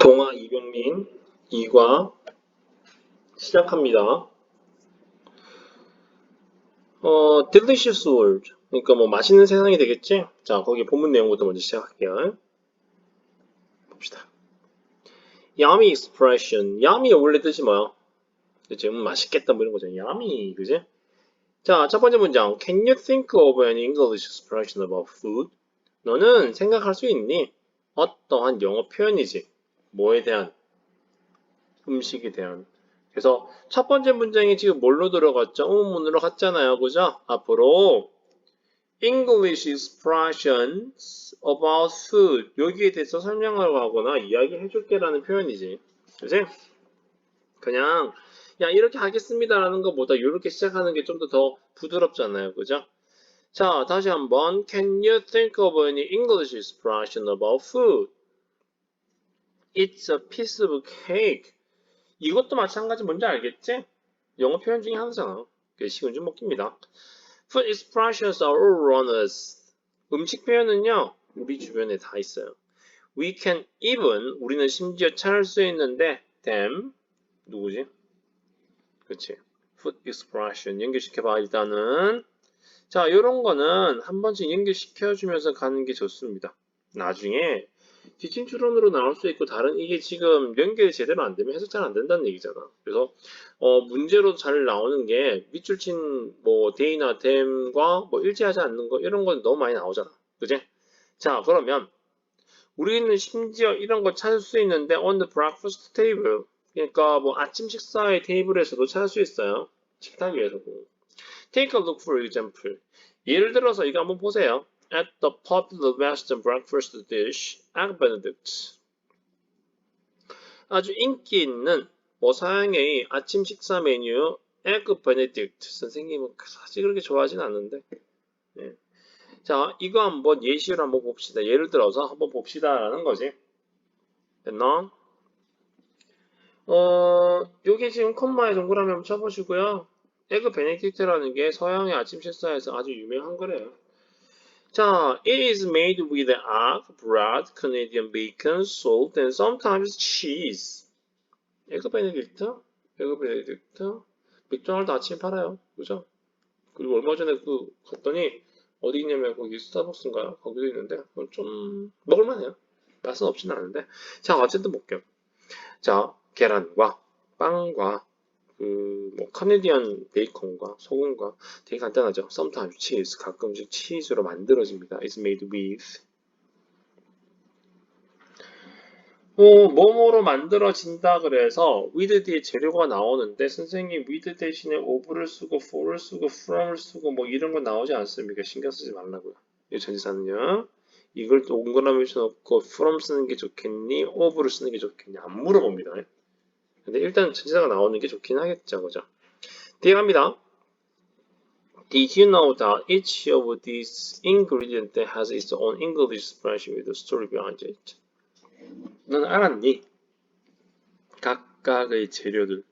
동아 이병민 2과 시작합니다. 어, delicious world. 그러니까 뭐 맛있는 세상이 되겠지? 자, 거기 본문 내용부터 먼저 시작할게요. 봅시다. yummy expression. yummy 원래 뜻이 뭐야? 그치? 음, 맛있겠다 뭐 이런 거죠. yummy. 그지? 자, 첫 번째 문장. Can you think of an English expression about food? 너는 생각할 수 있니? 어떠한 영어 표현이지. 뭐에 대한? 음식에 대한. 그래서 첫 번째 문장이 지금 뭘로 들어갔죠? 의문문으로 갔잖아요. 그죠? 앞으로 English expressions about food 여기에 대해서 설명을 하거나 이야기해 줄게라는 표현이지. 그지? 그냥 야 이렇게 하겠습니다라는 것보다 이렇게 시작하는 게 좀 더 더 부드럽잖아요. 그죠? 자, 다시 한번 Can you think of any English expression about food? It's a piece of cake. 이것도 마찬가지 뭔지 알겠지? 영어 표현 중에 하나잖아. 식은 좀 먹깁니다. Food expressions are all around us. 음식 표현은요, 우리 주변에 다 있어요. We can even, 우리는 심지어 찾을 수 있는데, them, 누구지? 그치. Food expression. 연결시켜봐, 일단은. 자, 이런 거는 한 번씩 연결시켜주면서 가는 게 좋습니다. 나중에 추론으로 나올 수 있고 다른 이게 지금 연결이 제대로 안 되면 해석 잘 안 된다는 얘기잖아. 그래서 어, 문제로 잘 나오는 게 밑줄 친 뭐 데이나 댐과 뭐 일치하지 않는 거 이런 건 너무 많이 나오잖아. 그지? 자, 그러면 우리는 심지어 이런 거 찾을 수 있는데 on the breakfast table 그러니까 뭐 아침 식사의 테이블에서도 찾을 수 있어요. 식탁 위에서도. Take a look for example. 예를 들어서 이거 한번 보세요. At the popular Western breakfast dish, Egg Benedict. 아주 인기 있는 뭐 서양의 아침 식사 메뉴 Egg Benedict. 선생님은 사실 그렇게 좋아하진 않는데. 네. 자, 이거 한번 예시로 한번 봅시다. 예를 들어서 한번 봅시다 라는 거지. 됐나? 어, 요게 지금 콤마에 동그라미 한번 쳐보시고요. 에그 베네딕트라는 게 서양의 아침 식사에서 아주 유명한 거래요. 자, it is made with egg, bread, Canadian bacon, salt, and sometimes cheese. 에그 베네딕트? 에그 베네딕트? 맥도날드 아침에 팔아요. 그죠? 그리고 얼마 전에 그 갔더니 어디 있냐면 거기 스타벅스인가요? 거기도 있는데 좀 먹을만해요. 맛은 없진 않은데. 자, 어쨌든 볼게요. 자, 계란과 빵과 그뭐 카네디안 베이컨과 소금과 되게 간단하죠. Sometimes cheese 가끔씩 치즈로 만들어집니다. It's made with 뭐 뭐뭐로 만들어진다 그래서 with 뒤에 재료가 나오는데 선생님 with 대신에 of를 쓰고 for를 쓰고 from을 쓰고 뭐 이런 거 나오지 않습니까? 신경 쓰지 말라고요. 이 전지사는요. 이걸 또 동그라미 쳐놓고 from 쓰는 게 좋겠니? of를 쓰는 게 좋겠니? 안 물어봅니다. 근데 일단 전치사가 나오는 게 좋긴 하겠죠, 그죠? 뒤에 갑니다. Did you know that each of these ingredients has its own English expression with a story behind it? 넌 알았니? 각각의 재료들,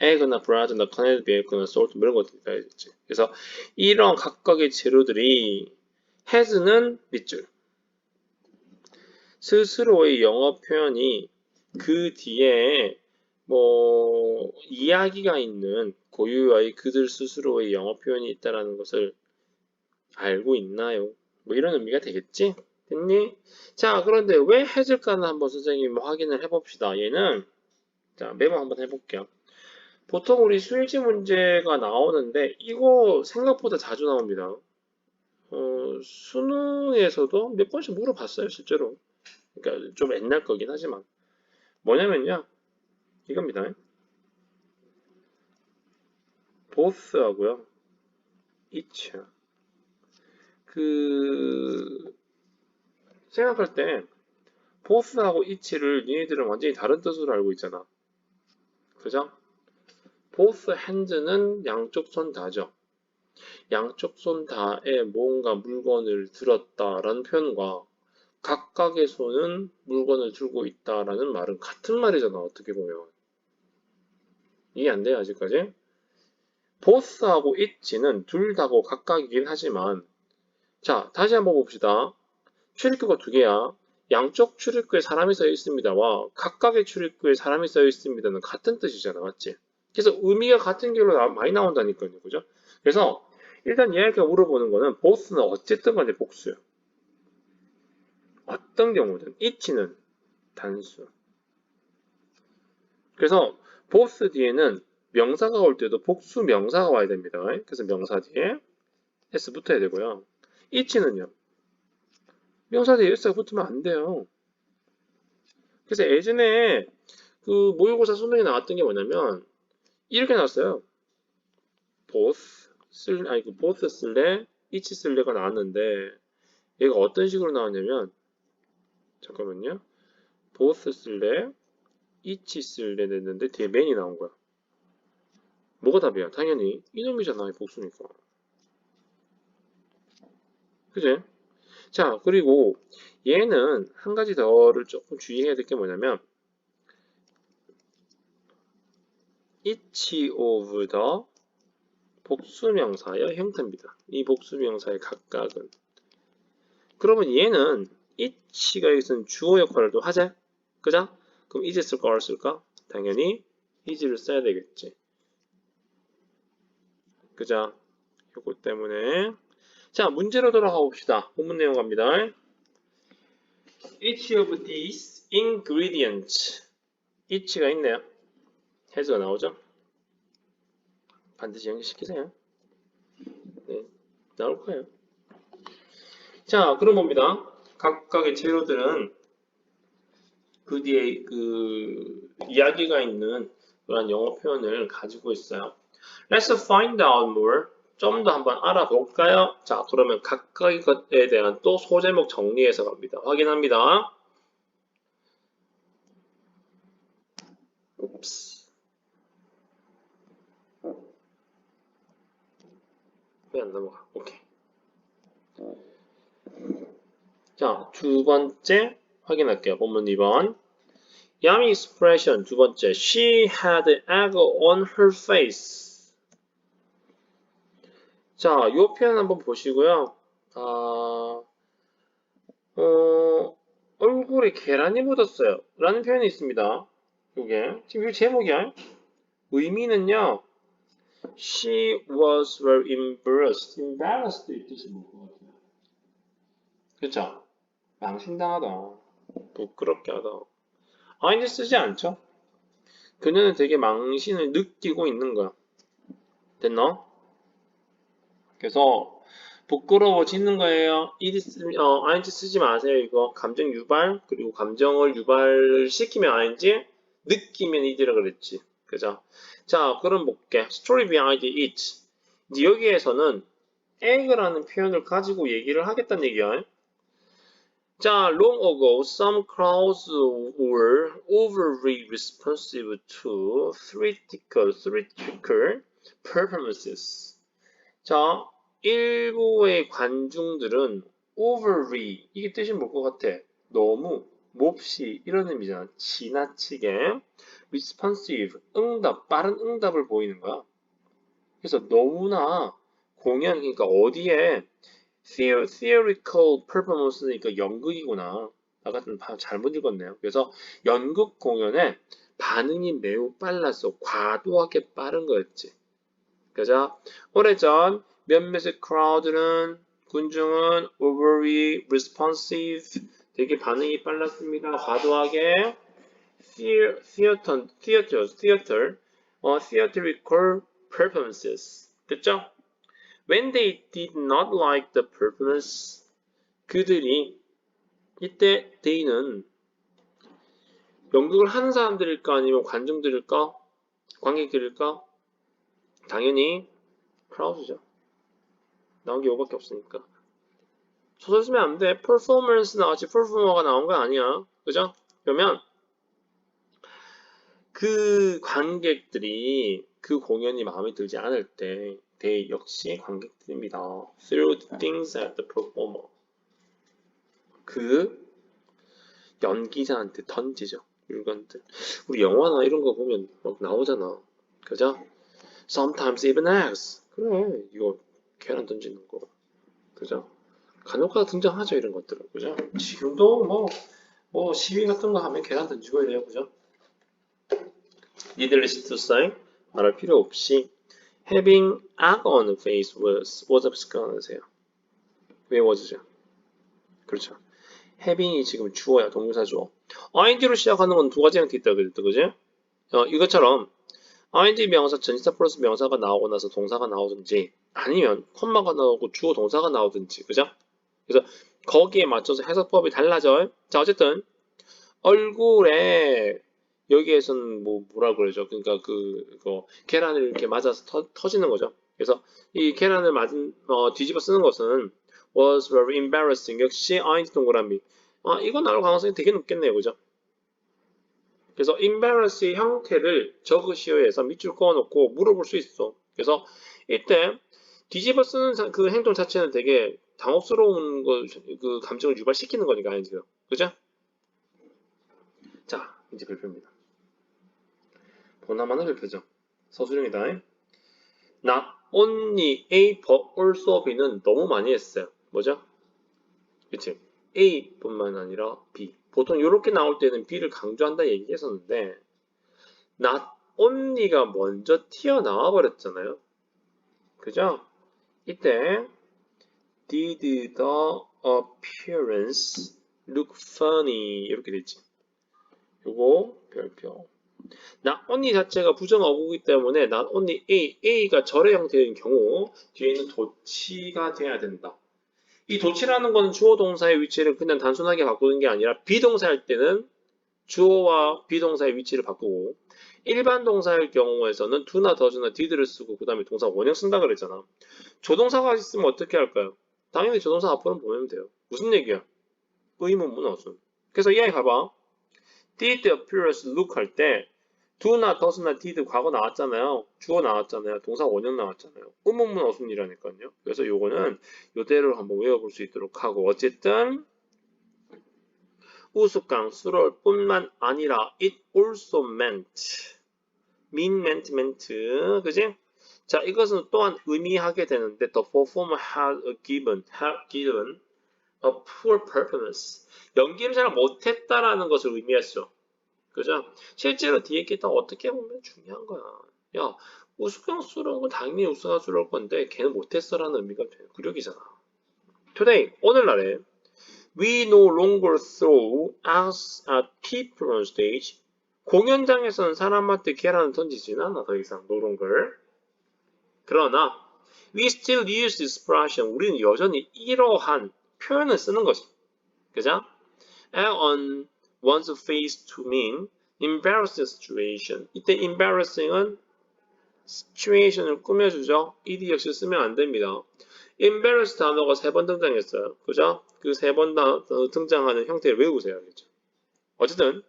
에그나 브라드나 카네드 베이컨나 솔트 뭐 이런 것들이 다 있지. 그래서 이런 각각의 재료들이 has는 밑줄. 스스로의 영어 표현이 그 뒤에 뭐 이야기가 있는 고유의 그들 스스로의 영어 표현이 있다라는 것을 알고 있나요? 뭐 이런 의미가 되겠지? 됐니? 자 그런데 왜 해줄까는 한번 선생님 확인을 해봅시다. 얘는 자 메모 한번 해볼게요. 보통 우리 수일지 문제가 나오는데 이거 생각보다 자주 나옵니다. 어, 수능에서도 몇 번씩 물어봤어요 실제로. 그러니까 좀 옛날 거긴 하지만 뭐냐면요. 이겁니다. 보스하고요. each. 그 생각할 때 보스하고 each를 니네들은 완전히 다른 뜻으로 알고 있잖아. 그죠? 보스 핸즈는 양쪽 손 다죠. 양쪽 손 다에 뭔가 물건을 들었다라는 표현과 각각의 손은 물건을 들고 있다라는 말은 같은 말이잖아. 어떻게 보면. 이해 안 돼요, 아직까지? 보스하고 있지는 둘 다고 각각이긴 하지만 자, 다시 한번 봅시다. 출입구가 두 개야. 양쪽 출입구에 사람이 서 있습니다와 각각의 출입구에 사람이 서 있습니다는 같은 뜻이잖아, 맞지? 그래서 의미가 같은 길로 나- 많이 나온다니까요, 그죠? 그래서 일단 얘가 물어보는 거는 both는 어쨌든 간에 복수예요. 어떤 경우든 it는 단수. 그래서 both 뒤에는 명사가 올 때도 복수 명사가 와야 됩니다. 그래서 명사 뒤에 s 붙어야 되고요. it는요. 명사 뒤에 s가 붙으면 안 돼요. 그래서 예전에 그 모의고사 수능에 나왔던 게 뭐냐면 이렇게 나왔어요. both 쓸 아니 그 both 쓸래 each 쓸래가 나왔는데 얘가 어떤 식으로 나왔냐면 잠깐만요. both 쓸래 each 쓸래 냈는데 뒤에 man이 나온 거야. 뭐가 답이야? 당연히 이놈이잖아 복수니까. 그지? 자 그리고 얘는 한 가지 더를 조금 주의해야 될 게 뭐냐면 each of the 복수명사의 형태입니다. 이 복수명사의 각각은 그러면 얘는 each가 여기서는 주어 역할을 또 하자. 그죠? 그럼 is 쓸까 or 쓸까? 당연히 is를 써야 되겠지. 그죠? 요거 때문에 자 문제로 돌아가 봅시다. 본문 내용 갑니다. Each of these ingredients each가 있네요. 해수가 나오죠? 반드시 연결시키세요. 네, 나올 거예요. 자, 그럼 봅니다. 각각의 재료들은 그 뒤에 그 이야기가 있는 그런 영어 표현을 가지고 있어요. Let's find out more. 좀 더 한번 알아볼까요? 자, 그러면 각각의 것에 대한 또 소제목 정리해서 갑니다. 확인합니다. 옵스. 왜안 넘어가? 오케이. 자, 두 번째 확인할게요. 본문 2번. Yummy expression 두 번째. She had egg on her face. 자, 요 표현 한번 보시고요. 아, 어, 얼굴에 계란이 묻었어요. 라는 표현이 있습니다. 요게. 지금 이 제목이야. 의미는요. She was very embarrassed. embarrassed 이 뜻이 뭘것 같아요? 그쵸? 망신당하다. 부끄럽게 하다. 아, 이제 쓰지 않죠? 그녀는 되게 망신을 느끼고 있는 거야. 됐나? 그래서 부끄러워지는 거예요. 이리 쓰, 어, ing 쓰지 마세요. 이거 감정 유발 그리고 감정을 유발시키면 ing 느끼면 이디라 그랬지. 그죠? 자, 그럼 볼게. Story behind it. 이제 여기에서는 egg라는 표현을 가지고 얘기를 하겠다는 얘기야. 자, long ago, some crowds were overly responsive to theatrical, theatrical performances. 자, 일부의 관중들은 overly, 이게 뜻이 뭘 것 같아? 너무, 몹시, 이런 의미잖아. 지나치게 responsive, 응답, 빠른 응답을 보이는 거야. 그래서 너무나 공연, 그러니까 어디에 theo- theatrical performance니까 연극이구나. 바- 잘못 읽었네요. 그래서 연극 공연에 반응이 매우 빨랐어. 과도하게 빠른 거였지. 그죠? 오래전 몇몇의 crowd는 군중은 overly responsive 되게 반응이 빨랐습니다. 과도하게 theater, theater, theater, 어, theatrical performances. 됐죠? When they did not like the performance, 그들이 이때 they는 연극을 하는 사람들일까 아니면 관중들일까? 관객들일까? 당연히 crowd죠. 나온 게 이거밖에 없으니까. 소설 쓰면 안 돼. performance 나왔지 performer가 나온 거 아니야. 그죠? 그러면 그 관객들이 그 공연이 마음에 들지 않을 때 they 역시 관객들입니다. threw things at the performer. 그 연기자한테 던지죠. 물건들. 우리 영화나 이런 거 보면 막 나오잖아. 그죠? Sometimes even eggs. 그래. 이거 계란 던지는 거. 그죠? 간혹가다 등장하죠. 이런 것들은. 그죠? 지금도 뭐 뭐 시위 같은 거 하면 계란 던지고 이래요, 그죠? needless to say 말할 필요 없이 having egg on face was was 습관하세요. 왜 was죠? 그렇죠. having이 지금 주어야 동사 주어. ing로 시작하는 건 두 가지 형태 있다 그랬죠, 그죠? 어, 이것처럼 ing 명사 전치사 플러스 명사가 나오고 나서 동사가 나오든지 아니면 콤마가 나오고 주어 동사가 나오든지 그죠? 그래서 거기에 맞춰서 해석법이 달라져요. 자 어쨌든 얼굴에 여기에서는 뭐 뭐라 그러죠? 그러니까 그 이거 계란을 이렇게 맞아서 터, 지는 거죠. 그래서 이 계란을 맞은 어, 뒤집어 쓰는 것은 was very embarrassing. 역시 ing 동그라미. 아 이거 나올 가능성이 되게 높겠네요, 그죠? 그래서 embarrass의 형태를 적으시오 해서 밑줄 그어놓고 물어볼 수 있어. 그래서 이때 뒤집어 쓰는 자- 그 행동 자체는 되게 당혹스러운 거, 그 감정을 유발시키는 거니까 아니죠. 그죠? 자, 이제 발표입니다. 보나마나 발표죠. 서술형이다. Not only A but also B는 너무 많이 했어요. 뭐죠? 그치? A뿐만 아니라 B. 보통 이렇게 나올 때는 B를 강조한다 얘기했었는데 not only가 먼저 튀어나와 버렸잖아요. 그죠? 이때 did the appearance look funny 이렇게 됐지. 요거 별표. Not only 자체가 부정 어구이기 때문에 not only A, A가 절의 형태인 경우 뒤에는 도치가 돼야 된다. 이 도치라는 건 주어 동사의 위치를 그냥 단순하게 바꾸는 게 아니라 비동사 할 때는 주어와 비동사의 위치를 바꾸고 일반 동사일 경우에서는 do나 does나 did를 쓰고 그 다음에 동사 원형 쓴다 그랬잖아. 조동사가 있으면 어떻게 할까요? 당연히 조동사 앞으로 보내면 돼요. 무슨 얘기야? 의문문 어순. 그래서 이 아이 봐봐. Did appearance look 할 때 do나 does나 did 과거 나왔잖아요. 주어 나왔잖아요. 동사 원형 나왔잖아요. 의문문 어순이라니까요. 그래서 요거는 요대로 한번 외워볼 수 있도록 하고 어쨌든 우스꽝스러울 뿐만 아니라 it also meant mean meant meant 그지? 자 이것은 또한 의미하게 되는데 the performer had a given had given a poor performance 연기를 잘 못했다라는 것을 의미했어 그죠? 실제로 뒤에 게다 어떻게 보면 중요한 거야 야 우스꽝스러운 건 당연히 우스꽝스러울 건데 걔는 못했어라는 의미가 돼 구력이잖아 today 오늘날에 We no longer throw us at people on stage. 공연장에서는 사람한테 계란을 던지진 않아 더 이상 no longer. 그러나 we still use this expression. 우리는 여전히 이러한 표현을 쓰는 것이. 그죠? And on one's face to mean embarrassing situation. 이때 embarrassing은 situation을 꾸며주죠. ed 역시 쓰면 안 됩니다. embarrass 단어가 세 번 등장했어요. 그죠? 그 세 번 등장하는 형태를 외우세요. 알겠죠? 어쨌든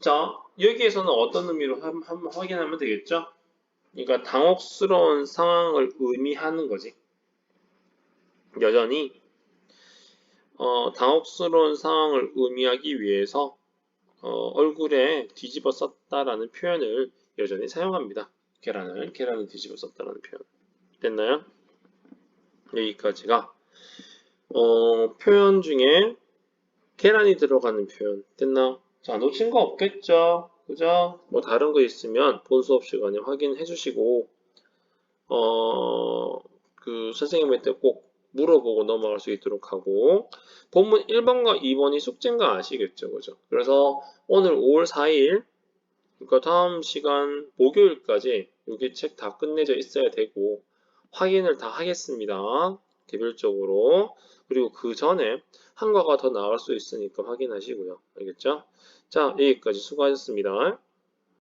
자 여기에서는 어떤 의미로 한- 한번 확인하면 되겠죠? 그러니까 당혹스러운 상황을 의미하는 거지. 여전히 어, 당혹스러운 상황을 의미하기 위해서 어, 얼굴에 뒤집어 썼다라는 표현을 여전히 사용합니다. 계란을 계란을 뒤집어 썼다라는 표현. 됐나요? 여기까지가 어, 표현 중에 계란이 들어가는 표현 됐나? 자 놓친 거 없겠죠? 그죠? 뭐 다른 거 있으면 본 수업 시간에 확인해 주시고 어, 그 선생님한테 꼭 물어보고 넘어갈 수 있도록 하고 본문 1번과 2번이 숙제인가 아시겠죠? 그죠? 그래서 오늘 5월 4일 그러니까 다음 시간 목요일까지 여기 책 다 끝내져 있어야 되고 확인을 다 하겠습니다. 개별적으로. 그리고 그 전에 한 과가 더 나올 수 있으니까 확인하시고요. 알겠죠? 자, 여기까지 수고하셨습니다.